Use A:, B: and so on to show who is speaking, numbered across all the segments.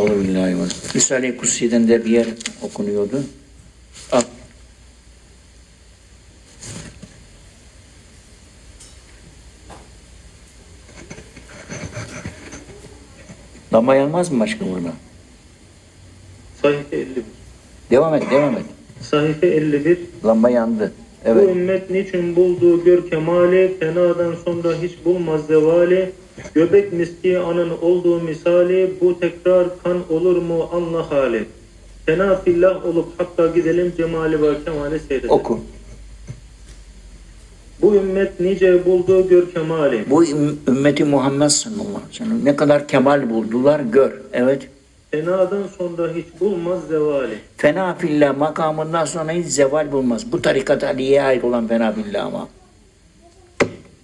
A: Euzubillahimineşşeytanirracim. Risale-i Kutsi'den de bir yer okunuyordu. Al. Lamba yanmaz mı başka burada?
B: Sayfa 51.
A: Devam et, devam et.
B: Sayfa 51.
A: Lamba yandı.
B: Bu
A: Evet.
B: ümmet niçin bulduğu gör kemali, fenadan sonra hiç bulmaz zevali. Göbek miski anın olduğu misali, bu tekrar kan olur mu anla hali. Fena fillah olup hatta gidelim cemali ve kemali seyredelim.
A: Oku.
B: Bu ümmet nice bulduğu gör kemali.
A: Bu üm- ümmeti Muhammed sallallahu aleyhi ve sellem ne kadar kemal buldular gör. Evet.
B: Fenadan sonra hiç bulmaz zevali.
A: Fena fillah makamından sonra hiç zeval bulmaz. Bu tarikat Ali'ye ait olan fena fillah ama.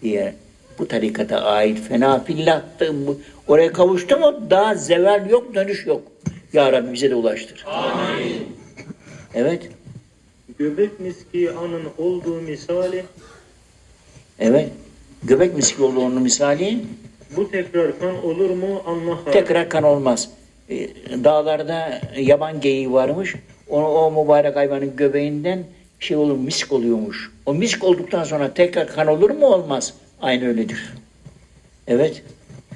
A: Diye bu tarikata ait fena bu- oraya kavuştu mu daha zeval yok dönüş yok. Ya Rabbi bize de ulaştır. Amin. Evet.
B: Göbek miski anın olduğu misali,
A: Evet. Göbek miski oldu onun misali.
B: bu tekrar kan olur mu anla hali.
A: Tekrar kan olmaz. Ee, Dağlarda yaban geyiği varmış. O, o mübarek hayvanın göbeğinden şey olur, misk oluyormuş. O misk olduktan sonra tekrar kan olur mu? Olmaz. Aynı öyledir. Evet.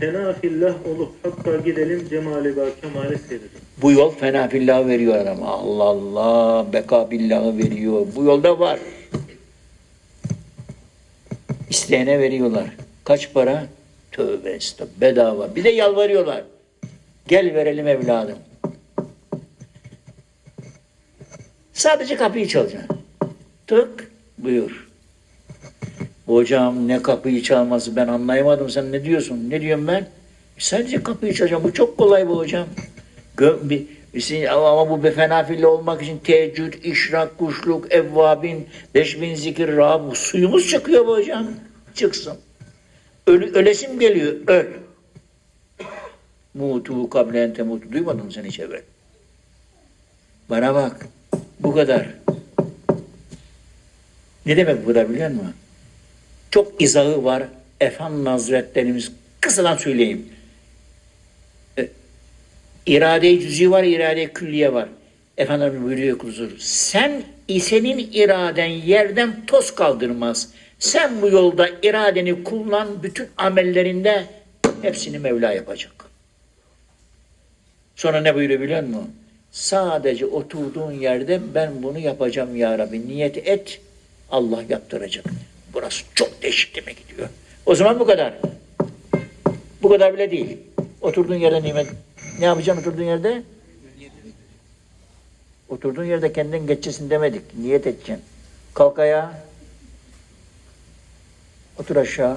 B: Fena fillah olup hatta gidelim cemali ve kemali seyredelim.
A: Bu yol fena fillah veriyor adama. Allah Allah. Beka billahı veriyor. Bu yolda var. İsteyene veriyorlar. Kaç para? Tövbe estağfurullah. Bedava. Bir de yalvarıyorlar. Gel verelim evladım. Sadece kapıyı çalacaksın. Tık buyur. Hocam ne kapıyı çalması ben anlayamadım. Sen ne diyorsun? Ne diyorum ben? Sadece kapıyı çalacağım. Bu çok kolay bu hocam. Gö bir, bir- ama bu befenafille olmak için teheccüd, işrak, kuşluk, evvabin, beş bin zikir, rab, suyumuz çıkıyor bu hocam. Çıksın. Ölü, ölesim geliyor. Öl. Mutu kable ente mutu. Duymadın mı sen hiç evvel? Bana bak. Bu kadar. Ne demek bu kadar biliyor musun? Çok izahı var. Efendi Hazretlerimiz kısadan söyleyeyim. E, İrade-i cüzi var, irade-i külliye var. Efendimiz buyuruyor huzur. Sen senin iraden yerden toz kaldırmaz. Sen bu yolda iradeni kullan, bütün amellerinde hepsini Mevla yapacak. Sonra ne buyuruyor biliyor musun? Sadece oturduğun yerde ben bunu yapacağım ya Rabbi. Niyet et, Allah yaptıracak. Burası çok değişik demek gidiyor. O zaman bu kadar. Bu kadar bile değil. Oturduğun yerde nimet. Ne yapacaksın oturduğun yerde? Oturduğun yerde kendin geçeceksin demedik. Niyet edeceksin. Kalk ayağa. Otur aşağı.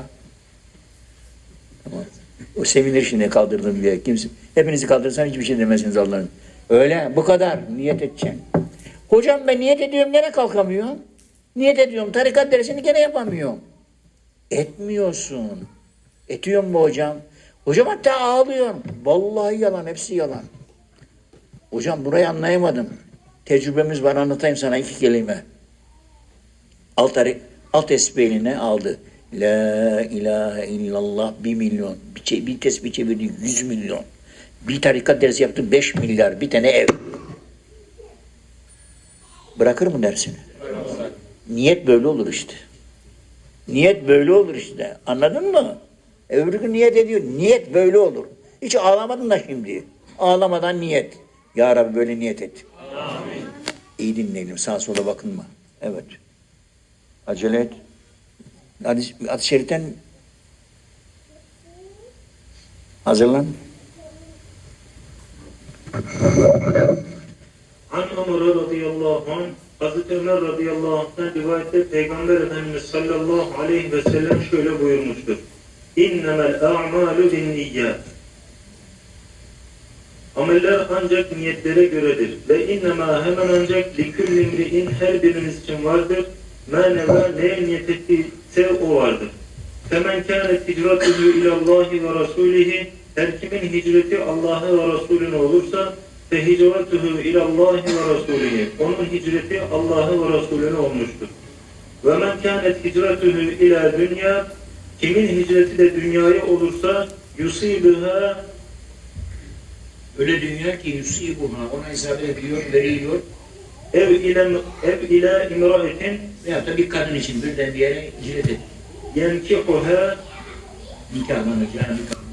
A: O sevinir şimdi kaldırdım diye. Kimse, hepinizi kaldırırsan hiçbir şey demezsiniz Allah'ın. Öyle bu kadar. Niyet edeceksin. Hocam ben niyet ediyorum gene kalkamıyorum. Niyet ediyorum tarikat dersini gene yapamıyorum. Etmiyorsun. Etiyor mu hocam? Hocam hatta ağlıyorum. Vallahi yalan, hepsi yalan. Hocam burayı anlayamadım. Tecrübemiz var anlatayım sana iki kelime. Alt, alt esbeline aldı. La ilahe illallah bir milyon. Bir, bir tesbih çevirdi yüz milyon. Bir tarikat dersi yaptı beş milyar. Bir tane ev. Bırakır mı dersini? Niyet böyle olur işte. Niyet böyle olur işte. Anladın mı? E, Öbür gün niyet ediyor. Niyet böyle olur. Hiç ağlamadın da şimdi. Ağlamadan niyet. Ya Rabbi böyle niyet et. Amin. İyi dinleyelim. Sağa sola bakınma. Evet. Acele et. Hadi, hadi şeritten hazırlan.
B: An radıyallahu anh, Hazreti Ömer radıyallahu anh'tan rivayette Peygamber Efendimiz sallallahu aleyhi ve sellem şöyle buyurmuştur. İnnemel a'malu bin niyyat. Ameller ancak niyetlere göredir. Ve innema hemen ancak likülli imri'in her biriniz için vardır. Meneva neye niyet ettiyse o vardır. Femen kânet hicratuhu ilallahi ve rasulihi her kimin hicreti Allah'a ve Resulüne olursa fe hicratuhu ilallahi ve rasulihi onun hicreti Allah'a ve Resulüne olmuştur. Ve men kânet hicratuhu ila dünya kimin hicreti de dünyaya olursa yusibuha
A: Öyle dünya ki yusibuha ona hesap ediyor, veriyor.
B: ev ile ev ile imraetin
A: Veyahut da bir kadın için birden bir yere hicret et.
B: yenkihuha
A: Nikahlanır yani bir kadın.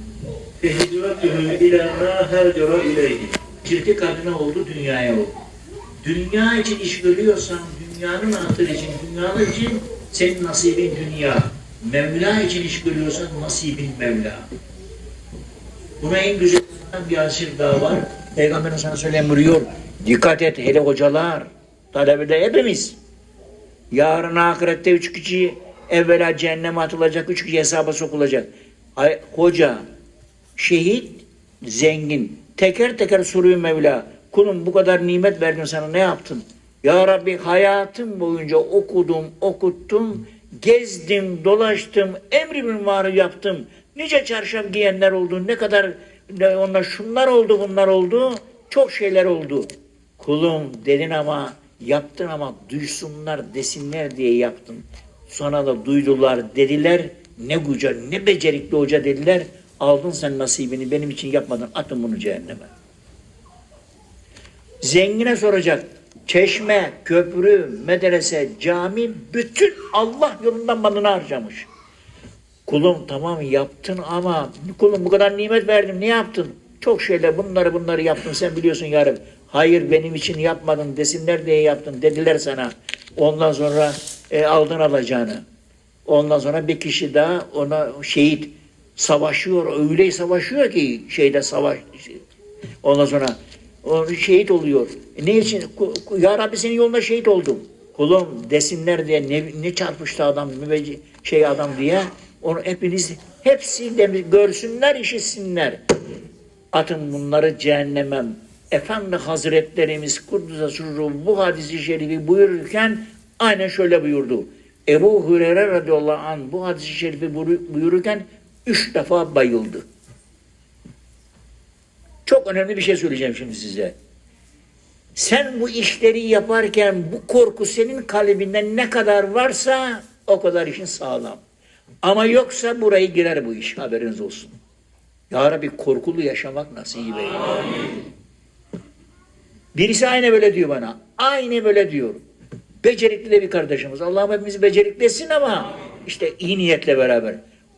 B: fehicratuhu ila ma hacera ileyhi.
A: Hicreti kadına oldu, dünyaya oldu. Dünya için iş görüyorsan, dünyanın hatırı için, dünyanın için senin nasibin dünya. Mevla için iş görüyorsan nasibin Mevla. Buna en güzel bir asır daha var. Peygamberin sana söyleyen buyuruyor. Dikkat et hele hocalar, talebede hepimiz. Yarın ahirette üç kişi evvela cehenneme atılacak, üç kişi hesaba sokulacak. Ay, hoca, şehit, zengin. Teker teker soruyor Mevla. Kulum bu kadar nimet verdim sana ne yaptın? Ya Rabbi hayatım boyunca okudum, okuttum, gezdim, dolaştım, emri maruf yaptım. Nice çarşaf giyenler oldu, ne kadar onlar şunlar oldu, bunlar oldu. Çok şeyler oldu. Kulum dedin ama yaptın ama duysunlar desinler diye yaptın. Sonra da duydular dediler. Ne güzel ne becerikli hoca dediler. Aldın sen nasibini benim için yapmadın atın bunu cehenneme. Zengine soracak. Çeşme, köprü, medrese, cami bütün Allah yolundan malını harcamış. Kulum tamam yaptın ama kulum bu kadar nimet verdim ne yaptın? Çok şeyler bunları bunları yaptın sen biliyorsun ya. Hayır benim için yapmadın desinler diye yaptın dediler sana. Ondan sonra e, aldın alacağını. Ondan sonra bir kişi daha ona şehit savaşıyor. Öyle savaşıyor ki şeyde savaş. Ondan sonra o şehit oluyor. E, ne için? Ya Rabbi senin yolunda şehit oldum. Kulum desinler diye ne, ne çarpıştı adam, şey adam diye. Onu hepiniz, hepsi de görsünler, işitsinler. Atın bunları cehenneme. Efendi Hazretlerimiz Kuddüs'e sürru bu hadisi şerifi buyururken aynen şöyle buyurdu. Ebu Hureyre radıyallahu anh bu hadisi şerifi buyur- buyururken üç defa bayıldı. Çok önemli bir şey söyleyeceğim şimdi size. Sen bu işleri yaparken bu korku senin kalbinden ne kadar varsa o kadar işin sağlam. Ama yoksa burayı girer bu iş haberiniz olsun. Ya Rabbi korkulu yaşamak nasip eyle. Birisi aynı böyle diyor bana. Aynı böyle diyor. Becerikli de bir kardeşimiz. Allah'ım hepimizi beceriklesin ama işte iyi niyetle beraber.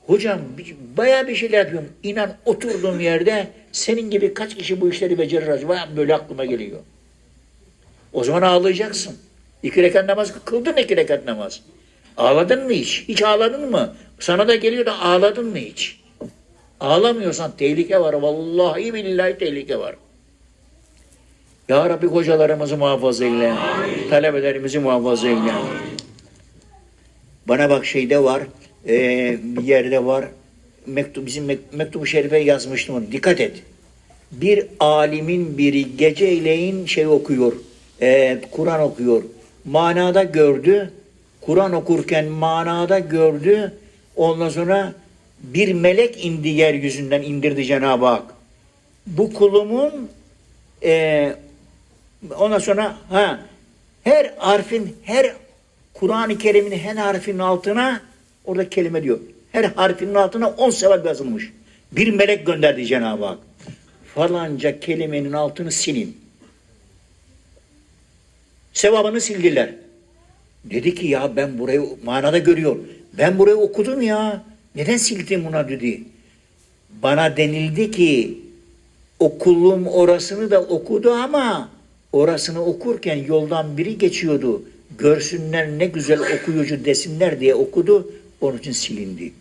A: Hocam bayağı bir şeyler yapıyorum. İnan oturduğum yerde senin gibi kaç kişi bu işleri becerir acaba? Böyle aklıma geliyor. O zaman ağlayacaksın. İki rekat namaz kıldın iki rekat namaz. Ağladın mı hiç? Hiç ağladın mı? Sana da geliyor da ağladın mı hiç? Ağlamıyorsan tehlike var. Vallahi billahi tehlike var. Ya Rabbi hocalarımızı muhafaza eyle. Talebelerimizi muhafaza eyle. Bana bak şeyde var. Eee, bir yerde var. Mektup, bizim mek- mektubu şerife yazmıştım onu. Dikkat et. Bir alimin biri geceleyin şey okuyor. eee, Kur'an okuyor. Manada gördü. Kur'an okurken manada gördü. Ondan sonra bir melek indi yeryüzünden indirdi Cenab-ı Hak. Bu kulumun eee Ondan sonra ha her harfin her Kur'an-ı Kerim'in her harfinin altına orada kelime diyor. Her harfinin altına on sevap yazılmış. Bir melek gönderdi Cenab-ı Hak. Falanca kelimenin altını silin. Sevabını sildiler. Dedi ki ya ben burayı manada görüyorum. Ben burayı okudum ya. Neden sildin buna dedi. Bana denildi ki okulum orasını da okudu ama orasını okurken yoldan biri geçiyordu. Görsünler ne güzel okuyucu desinler diye okudu. Onun için silindi.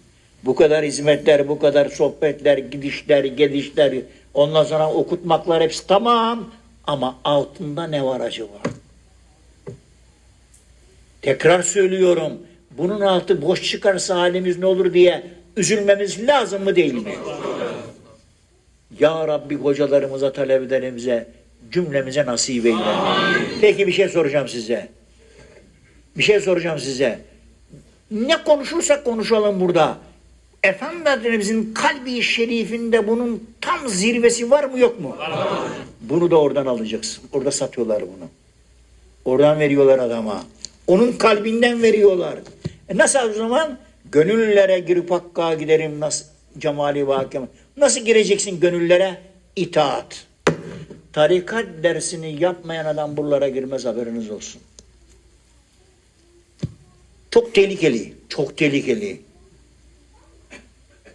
A: Bu kadar hizmetler, bu kadar sohbetler, gidişler, gelişler, ondan sonra okutmaklar hepsi tamam. Ama altında ne var acaba? Tekrar söylüyorum. Bunun altı boş çıkarsa halimiz ne olur diye üzülmemiz lazım mı değil mi? Ya Rabbi hocalarımıza, talebelerimize, cümlemize nasip eyle. Peki bir şey soracağım size. Bir şey soracağım size. Ne konuşursak konuşalım burada. Efendimizin kalbi şerifinde bunun tam zirvesi var mı yok mu? Bunu da oradan alacaksın. Orada satıyorlar bunu. Oradan veriyorlar adama. Onun kalbinden veriyorlar. E nasıl o zaman? Gönüllere girip hakka giderim nasıl cemali ve hakem. Nasıl gireceksin gönüllere? İtaat. Tarikat dersini yapmayan adam buralara girmez haberiniz olsun. Çok tehlikeli, çok tehlikeli.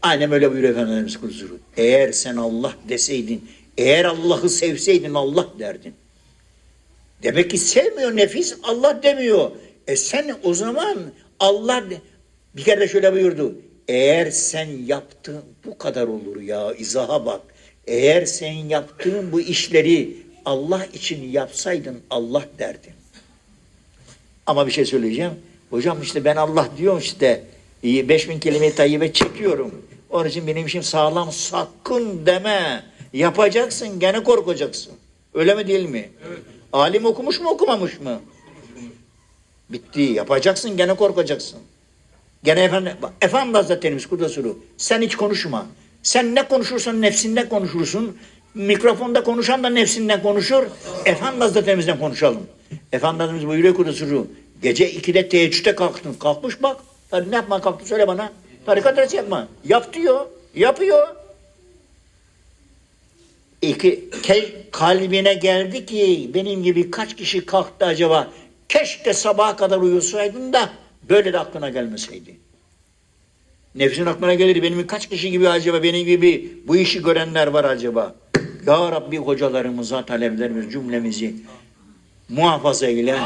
A: Aynen öyle buyuruyor Efendimiz Kudzuru. Eğer sen Allah deseydin, eğer Allah'ı sevseydin Allah derdin. Demek ki sevmiyor nefis, Allah demiyor. E sen o zaman Allah de- bir kere de şöyle buyurdu. Eğer sen yaptığın bu kadar olur ya izaha bak. Eğer sen yaptığın bu işleri Allah için yapsaydın Allah derdin. Ama bir şey söyleyeceğim. Hocam işte ben Allah diyorum işte. iyi, 5000 kelime-i tayyibe çekiyorum. Onun için benim işim sağlam sakın deme. Yapacaksın gene korkacaksın. Öyle mi değil mi? Alim okumuş mu okumamış mı? Bitti. Yapacaksın gene korkacaksın. Gene efendi, Efendi Hazretlerimiz Kudasulu sen hiç konuşma. Sen ne konuşursan nefsinden konuşursun. Mikrofonda konuşan da nefsinden konuşur. Efendi Hazretlerimizden konuşalım. Efendi Hazretlerimiz buyuruyor Kudasulu. Gece 2'de teheccüde kalktın. Kalkmış bak. Hadi ne yapma kalktı söyle bana. Tarikat dersi yapma. Yap diyor. Yapıyor. İki, kalbine geldi ki benim gibi kaç kişi kalktı acaba? Keşke sabaha kadar uyusaydın da böyle de aklına gelmeseydi. Nefsin aklına gelir benim kaç kişi gibi acaba benim gibi bu işi görenler var acaba? Ya Rabbi hocalarımıza, taleblerimiz cümlemizi muhafaza eyle.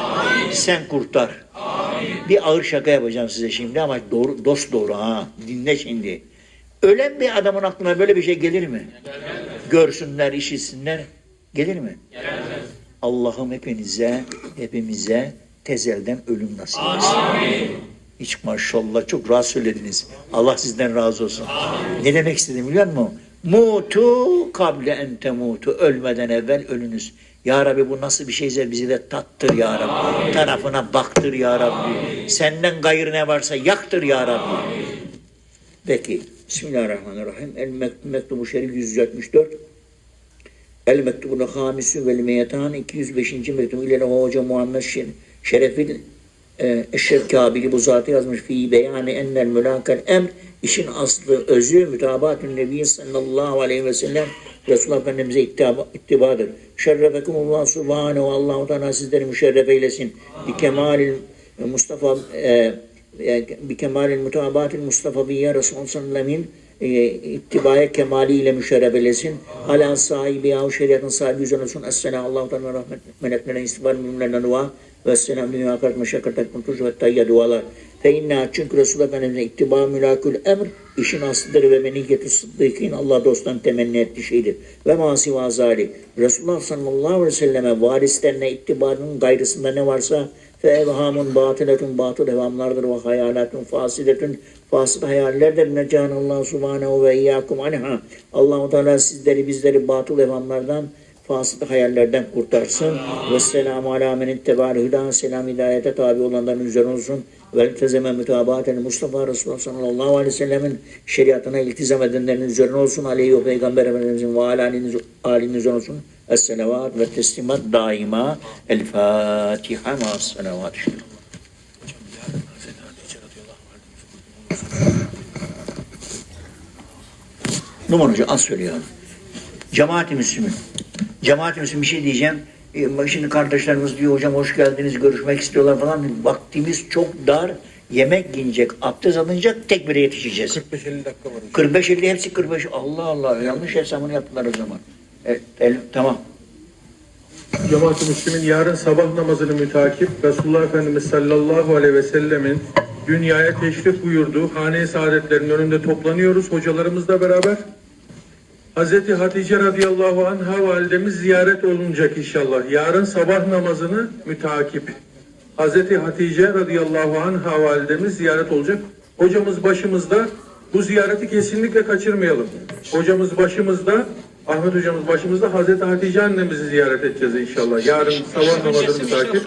A: Sen kurtar. Bir ağır şaka yapacağım size şimdi ama doğru, dost doğru ha. Dinle şimdi. Ölen bir adamın aklına böyle bir şey gelir mi? Görsünler, işitsinler. Gelir mi? Allah'ım hepinize, hepimize tezelden ölüm nasip etsin. Hiç maşallah çok rahat söylediniz. Allah sizden razı olsun. Ne demek istedim biliyor musun? Mutu kable en temutu. Ölmeden evvel ölünüz. Ya Rabbi bu nasıl bir şeyse bizi de tattır ya Rabbi. Tarafına baktır ya Rabbi. Senden gayrı ne varsa yaktır ya Rabbi. Peki. Bismillahirrahmanirrahim. El Mek- Mektubu Şerif 174. El Mektubun Hamisu vel Meyetan 205. mektubu ile Hoca Muhammed Şer- Şerefil e, Eşref Kabili bu zatı yazmış fi beyani ennel mülakal emr işin aslı özü mütabatün nebi sallallahu aleyhi ve sellem Resulullah Efendimiz'e ittiba, ittibadır. Şerrefekumullah subhanehu Allah-u Teala sizleri müşerref eylesin. Bi kemalil Mustafa e, e, bi kemalil mutabatil Mustafa'yye Resulullah sallallahu aleyhi ve sellem'in e, ittibaya kemaliyle müşerref eylesin. Ala sahibi yahu şeriatın sahibi üzerine olsun. Esselamu Allahu Teala ve rahmet meleklerine istibar müminlerine dua ve selam dünya akaret meşakkat kuntuş ve tayya dualar. Fe inna çünkü Resulullah Efendimiz'e ittiba mülakül emr işin aslıdır ve meniyetü sıddıkîn Allah dosttan temenni ettiği şeydir. Ve masi ve azali. Resulullah sallallahu aleyhi ve selleme varislerine ittibanın gayrısında ne varsa fe evhamun batıletun batıl evhamlardır ve hayalatun fasidetun fasıd hayallerdir. Necanallahu subhanehu ve iyyakum anha. Allah-u Teala sizleri bizleri batıl evhamlardan fasık hayallerden kurtarsın. Ve selamu ala men itteba'al hüda. Selam hidayete tabi olanların üzerine olsun. Ve iltezeme mütabaten Mustafa Resulullah sallallahu aleyhi ve sellemin şeriatına iltizam edenlerin üzerine olsun. Aleyhi ve Peygamber Efendimizin ve alinin, alinin üzerine olsun. Es-selavat ve teslimat daima. El Fatiha ma selavat. Numan Hoca az söylüyor. Cemaat-i Müslümin. Cemaat-i Müslümin bir şey diyeceğim. E, Şimdi kardeşlerimiz diyor hocam hoş geldiniz görüşmek istiyorlar falan. Vaktimiz çok dar. Yemek yiyecek, abdest alınacak, tekbire yetişeceğiz.
C: 45-50 dakika var.
A: 45-50 hepsi 45. Allah Allah yanlış hesabını yaptılar o zaman. Evet, el, tamam.
C: Cemaat-ı Müslümin yarın sabah namazını mütakip Resulullah Efendimiz sallallahu aleyhi ve sellemin dünyaya teşrif buyurduğu hane-i saadetlerin önünde toplanıyoruz hocalarımızla beraber. Hazreti Hatice radıyallahu anha validemiz ziyaret olunacak inşallah. Yarın sabah namazını mütakip. Hazreti Hatice radıyallahu anha validemiz ziyaret olacak. Hocamız başımızda. Bu ziyareti kesinlikle kaçırmayalım. Hocamız başımızda. Ahmet hocamız başımızda. Hazreti Hatice annemizi ziyaret edeceğiz inşallah. Yarın sabah namazını mütakip.